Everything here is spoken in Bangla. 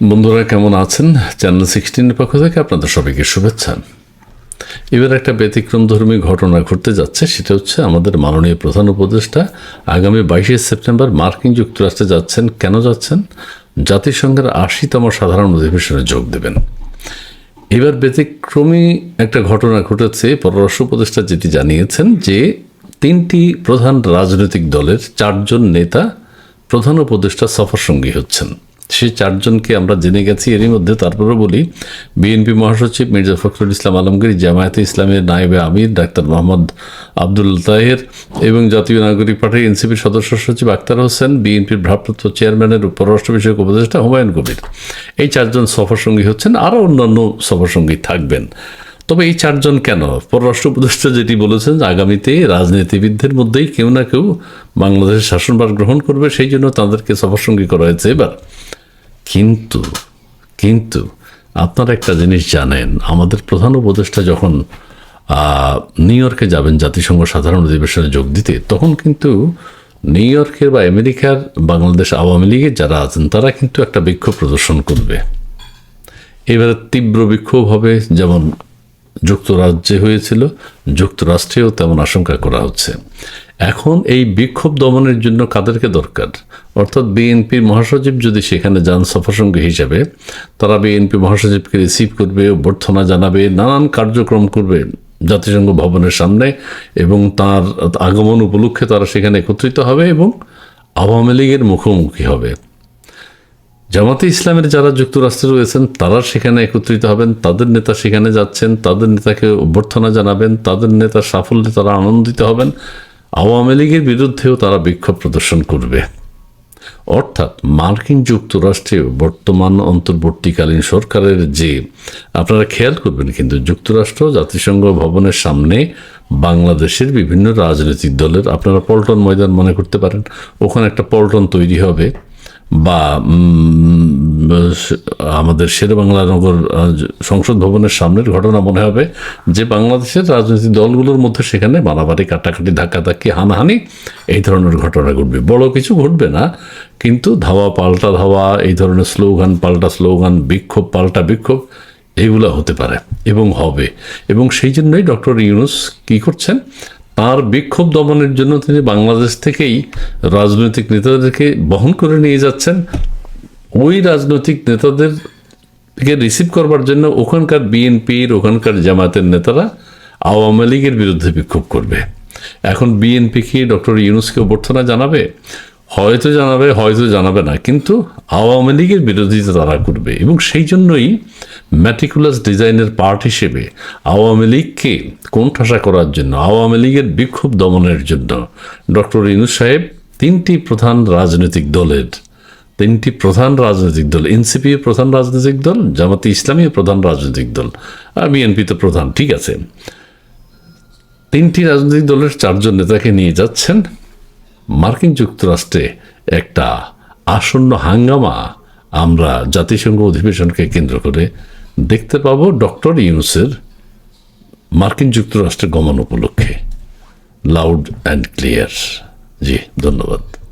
বন্ধুরা, কেমন আছেন? চ্যানেল সিক্সটিনের পক্ষ থেকে আপনাদের সবাইকে শুভেচ্ছা। এবার একটা ব্যতিক্রমধর্মী ঘটনা ঘটতে যাচ্ছে। সেটা হচ্ছে আমাদের মাননীয় প্রধান উপদেষ্টা আগামী বাইশে সেপ্টেম্বর মার্কিন যুক্তরাষ্ট্রে যাচ্ছেন। কেন যাচ্ছেন? জাতিসংঘের আশিতম সাধারণ অধিবেশনে যোগ দেবেন। এবার ব্যতিক্রমী একটা ঘটনা ঘটেছে। পররাষ্ট্র উপদেষ্টা যেটি জানিয়েছেন যে তিনটি প্রধান রাজনৈতিক দলের চারজন নেতা প্রধান উপদেষ্টা সফর সঙ্গী হচ্ছেন। সেই চারজনকে আমরা জেনে গেছি। এরই মধ্যে তারপরে বলি, বিএনপি মহাসচিব মির্জা ফখরুল ইসলাম আলমগীর, জামায়াতে ইসলামের নায়েবে আমির, ডাক্তার মোহাম্মদ আব্দুল তাহের এবং জাতীয় নাগরিক পার্টির এনসিপির সদস্য সচিব আক্তার হোসেন, বিএনপির ভারপ্রাপ্ত চেয়ারম্যানের পররাষ্ট্র বিষয়ক উপদেষ্টা হুমায়ুন কবির। এই চারজন সফরসঙ্গী হচ্ছেন, আরও অন্যান্য সফরসঙ্গী থাকবেন। তবে এই চারজন কেন? পররাষ্ট্র উপদেষ্টা যেটি বলেছেন আগামীতে রাজনীতিবিদদের মধ্যেই কেউ না কেউ বাংলাদেশের শাসনভার গ্রহণ করবে, সেই জন্য তাদেরকে সফরসঙ্গী করা হয়েছে এবার। কিন্তু কিন্তু আপনারা একটা জিনিস জানেন, আমাদের প্রধান উপদেষ্টা যখন নিউ ইয়র্কে যাবেন জাতিসংঘ সাধারণ অধিবেশনে যোগ দিতে, তখন কিন্তু নিউ ইয়র্কের বা আমেরিকার বাংলাদেশ আওয়ামী লীগের যারা আছেন, তারা কিন্তু একটা বিক্ষোভ প্রদর্শন করবে। এবারে তীব্র বিক্ষোভ হবে, যেমন যুক্তরাজ্যে হয়েছিল, যুক্তরাষ্ট্রেও তেমন আশঙ্কা করা হচ্ছে। এখন এই বিক্ষোভ দমনের জন্য কাদেরকে দরকার? অর্থাৎ বিএনপির মহাসচিব যদি সেখানে যান সফরসঙ্গী হিসাবে, তারা বিএনপি মহাসচিবকে রিসিভ করবে, অভ্যর্থনা জানাবে, নানান কার্যক্রম করবে জাতিসংঘ ভবনের সামনে এবং তার আগমন উপলক্ষে তারা সেখানে একত্রিত হবে এবং আওয়ামী লীগের মুখোমুখি হবে। জামাতে ইসলামের যারা যুক্তরাষ্ট্রে রয়েছেন, তারা সেখানে একত্রিত হবেন, তাদের নেতা সেখানে যাচ্ছেন, তাদের নেতাকে অভ্যর্থনা জানাবেন, তাদের নেতার সাফল্যে তারা আনন্দিত হবেন। আওয়ামী লীগের বিরুদ্ধেও তারা বিক্ষোভ প্রদর্শন করবে। অর্থাৎ মার্কিন যুক্তরাষ্ট্রেও বর্তমান অন্তর্বর্তীকালীন সরকারের যে, আপনারা খেয়াল করবেন কিন্তু যুক্তরাষ্ট্র জাতিসংঘ ভবনের সামনে বাংলাদেশের বিভিন্ন রাজনৈতিক দলের, আপনারা পল্টন ময়দান মনে করতে পারেন, ওখানে একটা পল্টন তৈরি হবে। বা আমাদের শেরেবাংলা নগর সংসদ ভবনের সামনের ঘটনা মনে হবে যে বাংলাদেশের রাজনৈতিক দলগুলোর মধ্যে সেখানে মারামারি কাটাকাটি, ধাক্কাধাক্কি, হানাহানি, এই ধরনের ঘটনা ঘটবে। বড় কিছু ঘটবে না, কিন্তু ধাওয়া পাল্টা ধাওয়া, এই ধরনের স্লোগান পাল্টা স্লোগান, বিক্ষোভ পাল্টা বিক্ষোভ, এগুলো হতে পারে এবং হবে। এবং সেই জন্যই ডক্টর ইউনুস কি করছেন? তার বিক্ষোভ দমনের জন্য তিনি বাংলাদেশ থেকেই রাজনৈতিক নেতাদেরকে বহন করে নিয়ে যাচ্ছেন। ওই রাজনৈতিক নেতাদের কে রিসিভ করবার জন্য ওখানকার বিএনপির ওখানকার জামাতের নেতারা আওয়ামী লীগের বিরুদ্ধে বিক্ষোভ করবে। এখন বিএনপি কি ডক্টর ইউনুসকে অভ্যর্থনা জানাবে? হয়তো জানাবে হয়তো জানাবে না। কিন্তু আওয়ামী লীগের বিরোধিতা তারা করবে। এবং সেই জন্যই ম্যাটিকুলাস ডিজাইনের পার্ট হিসেবে আওয়ামী লীগকে কোণঠাসা করার জন্য, আওয়ামী লীগের বিক্ষোভ দমনের জন্য ডক্টর ইনু সাহেব তিনটি প্রধান রাজনৈতিক দলের, তিনটি প্রধান রাজনৈতিক দল এনসিপি প্রধান রাজনৈতিক দল, জামাতে ইসলামী প্রধান রাজনৈতিক দল আর বিএনপি তো প্রধান। ঠিক আছে। তিনটি রাজনৈতিক দলের চারজন নেতাকে নিয়ে যাচ্ছেন। মার্কিন যুক্তরাষ্ট্রে একটা আসন্ন হাঙ্গামা আমরা জাতিসংঘ অধিবেশনকে কেন্দ্র করে দেখতে পাব ডক্টর ইউনুসের মার্কিন যুক্তরাষ্ট্রে গমন উপলক্ষে। লাউড অ্যান্ড ক্লিয়ার জি, ধন্যবাদ।